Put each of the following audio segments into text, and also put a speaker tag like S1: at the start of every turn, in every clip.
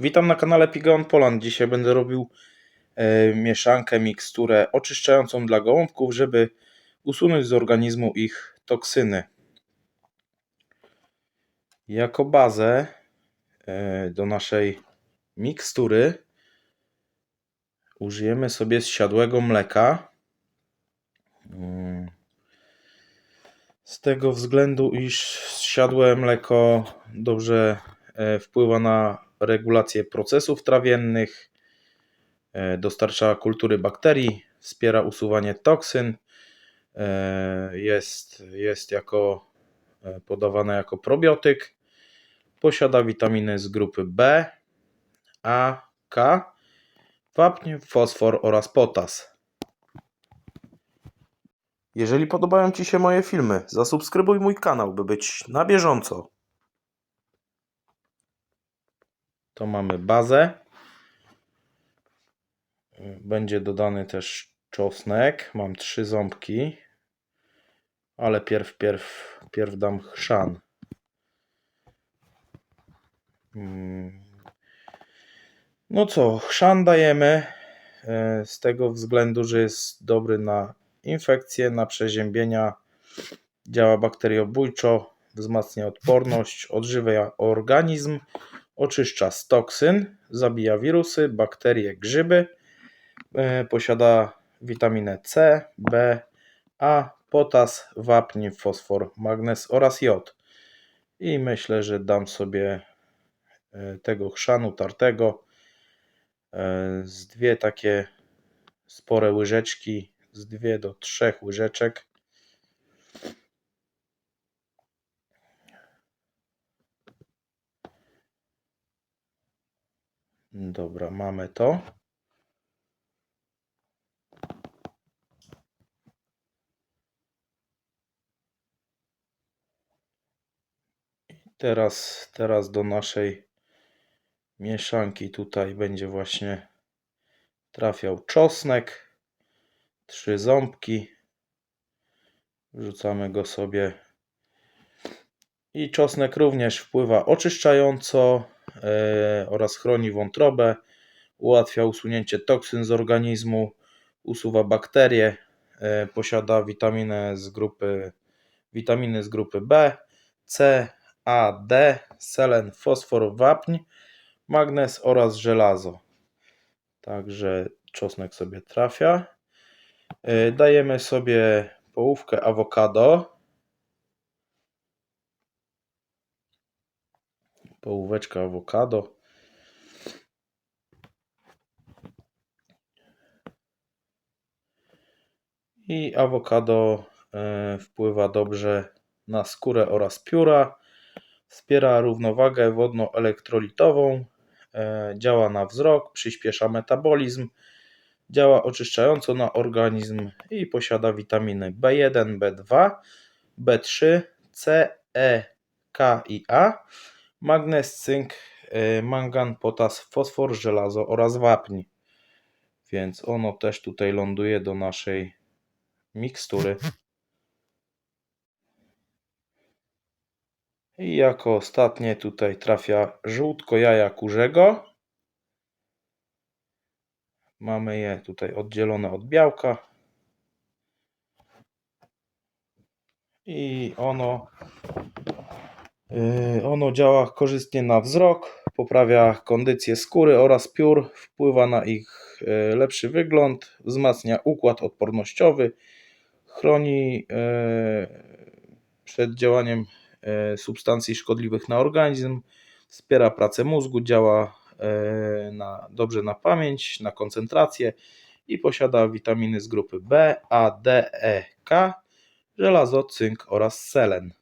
S1: Witam na kanale Pigeon Poland. Dzisiaj będę robił e, mieszankę, miksturę oczyszczającą dla gołąbków, żeby usunąć z organizmu ich toksyny. Jako bazę e, do naszej mikstury użyjemy sobie zsiadłego mleka. Mm. Z tego względu, iż zsiadłe mleko dobrze e, wpływa na regulację procesów trawiennych, e, dostarcza kultury bakterii, wspiera usuwanie toksyn, e, jest, jest jako podawane jako probiotyk, posiada witaminy z grupy B, A, K, wapń, fosfor oraz potas. Jeżeli podobają Ci się moje filmy, zasubskrybuj mój kanał, by być na bieżąco. To mamy bazę. Będzie dodany też czosnek. Mam trzy ząbki. Ale pierw, pierw, pierw dam chrzan. Mm. No co, chrzan dajemy e, z tego względu, że jest dobry na infekcje, na przeziębienia, działa bakteriobójczo, wzmacnia odporność, odżywia organizm, oczyszcza z toksyn, zabija wirusy, bakterie, grzyby, e, posiada witaminę C, B, A, potas, wapń, fosfor, magnez oraz jod. I myślę, że dam sobie e, tego chrzanu tartego e, z dwie takie spore łyżeczki z 2 do 3 łyżeczek. Dobra, mamy to. Teraz, teraz do naszej mieszanki tutaj będzie właśnie trafiał czosnek trzy ząbki. Wrzucamy go sobie. I czosnek również wpływa oczyszczająco oraz chroni wątrobę, ułatwia usunięcie toksyn z organizmu, usuwa bakterie, e, posiada witaminę z grupy, witaminy z grupy B, C, A, D, selen, fosfor, wapń, magnez oraz żelazo. Także czosnek sobie trafia. E, dajemy sobie połówkę awokado. Połóweczka awokado. I awokado e, wpływa dobrze na skórę oraz pióra. Wspiera równowagę wodno-elektrolitową. E, działa na wzrok, przyspiesza metabolizm Działa oczyszczająco na organizm i posiada witaminy B1, B2, B3, C, E, K i A, magnez, cynk, y, mangan, potas, fosfor, żelazo oraz wapń. Więc ono też tutaj ląduje do naszej mikstury. I jako ostatnie tutaj trafia żółtko jaja kurzego. Mamy je tutaj oddzielone od białka. I ono, ono działa korzystnie na wzrok, poprawia kondycję skóry oraz piór, wpływa na ich yy, lepszy wygląd, wzmacnia układ odpornościowy, chroni yy, przed działaniem substancji szkodliwych na organizm, wspiera pracę mózgu, działa na, dobrze na pamięć, na koncentrację i posiada witaminy z grupy B, A, D, E, K, żelazo, cynk oraz selen.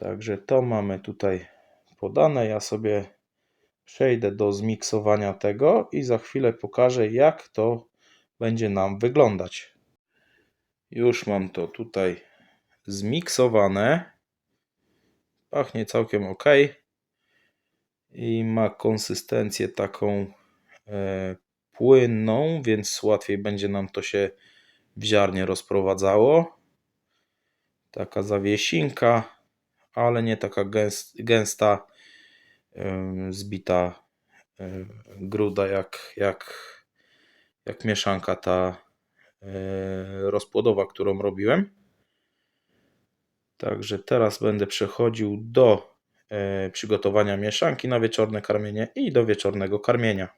S1: Także to mamy tutaj podane. Ja sobie przejdę do zmiksowania tego i za chwilę pokażę, jak to będzie nam wyglądać. Już mam to tutaj zmiksowane. Pachnie całkiem ok i ma konsystencję taką e, płynną, więc łatwiej będzie nam to się w ziarnie rozprowadzało. Taka zawiesinka, ale nie taka gęsta zbita y, gruda, jak, jak, jak mieszanka ta y, rozpłodowa, którą robiłem. Także teraz będę przechodził do e, przygotowania mieszanki na wieczorne karmienie i do wieczornego karmienia.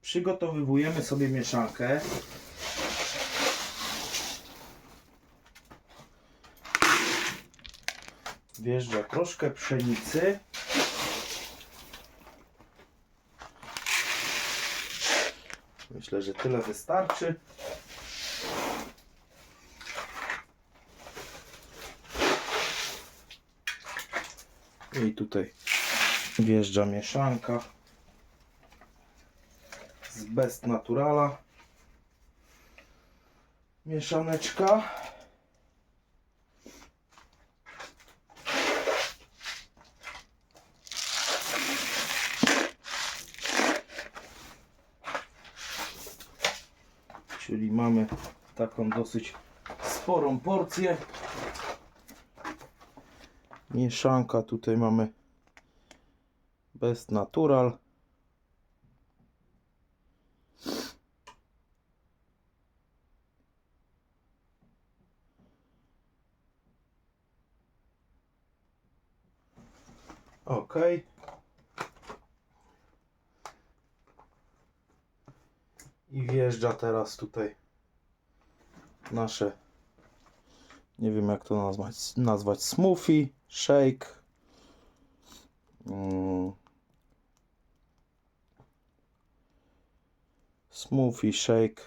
S1: Przygotowujemy sobie mieszankę. Wjeżdża troszkę pszenicy. Myślę, że tyle wystarczy. I tutaj wjeżdża mieszanka z Best Naturala. Mieszaneczka. Czyli mamy taką dosyć sporą porcję. Mieszanka tutaj mamy Best Natural. Ok. I wjeżdża teraz tutaj nasze nie wiem jak to nazwać, nazwać smoothie, shake. Mm. Smoothie, shake,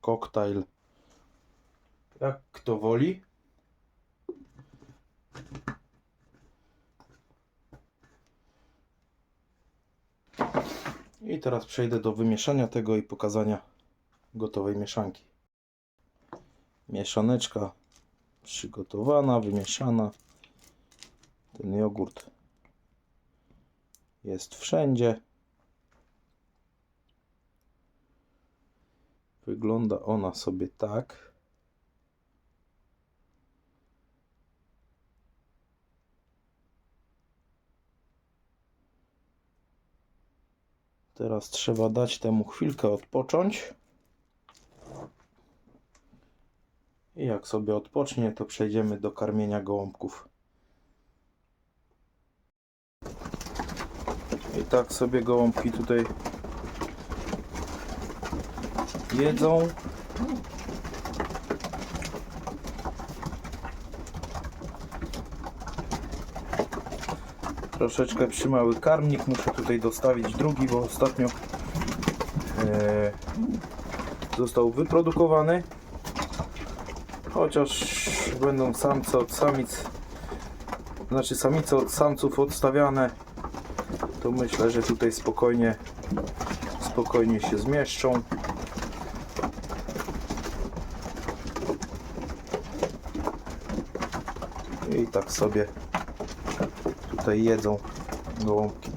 S1: koktajl. Jak kto woli. I teraz przejdę do wymieszania tego i pokazania gotowej mieszanki. Mieszaneczka przygotowana, wymieszana. Ten jogurt jest wszędzie. Wygląda ona sobie tak. Teraz trzeba dać temu chwilkę odpocząć. I jak sobie odpocznie, to przejdziemy do karmienia gołąbków. I tak sobie gołąbki tutaj jedzą. Troszeczkę przymały karmnik, muszę tutaj dostawić drugi, bo ostatnio e, został wyprodukowany. Chociaż będą samce od samic, znaczy samice od samców odstawiane, to myślę, że tutaj spokojnie, spokojnie się zmieszczą. I tak sobie tutaj jedzą gołąbki.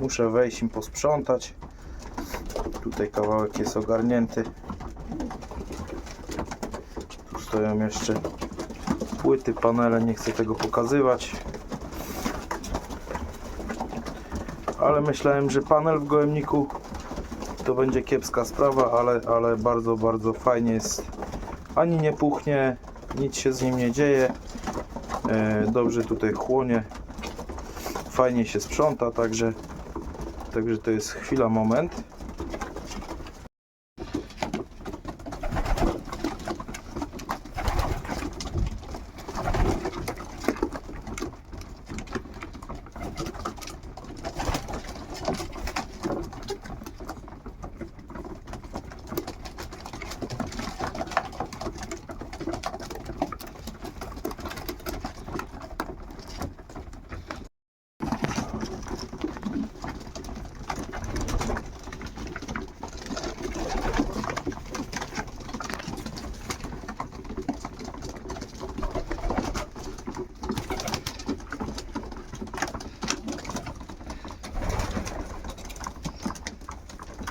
S1: Muszę wejść im posprzątać. Tutaj kawałek jest ogarnięty. Tu stoją jeszcze płyty, panele, nie chcę tego pokazywać. Ale myślałem, że panel w gołębniku to będzie kiepska sprawa, ale, ale bardzo, bardzo fajnie jest. Ani nie puchnie, nic się z nim nie dzieje. E, Dobrze tutaj chłonie. Fajnie się sprząta, także, także to jest chwila, moment.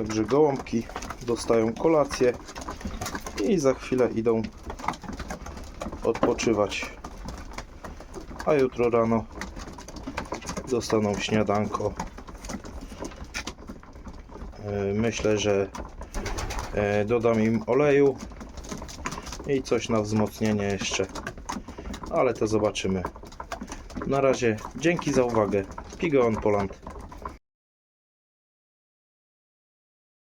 S1: Także gołąbki dostają kolację i za chwilę idą odpoczywać. a jutro rano dostaną śniadanko. E, Myślę, że e, dodam im oleju i coś na wzmocnienie jeszcze, ale to zobaczymy. Na razie dzięki za uwagę. Pigeon Poland.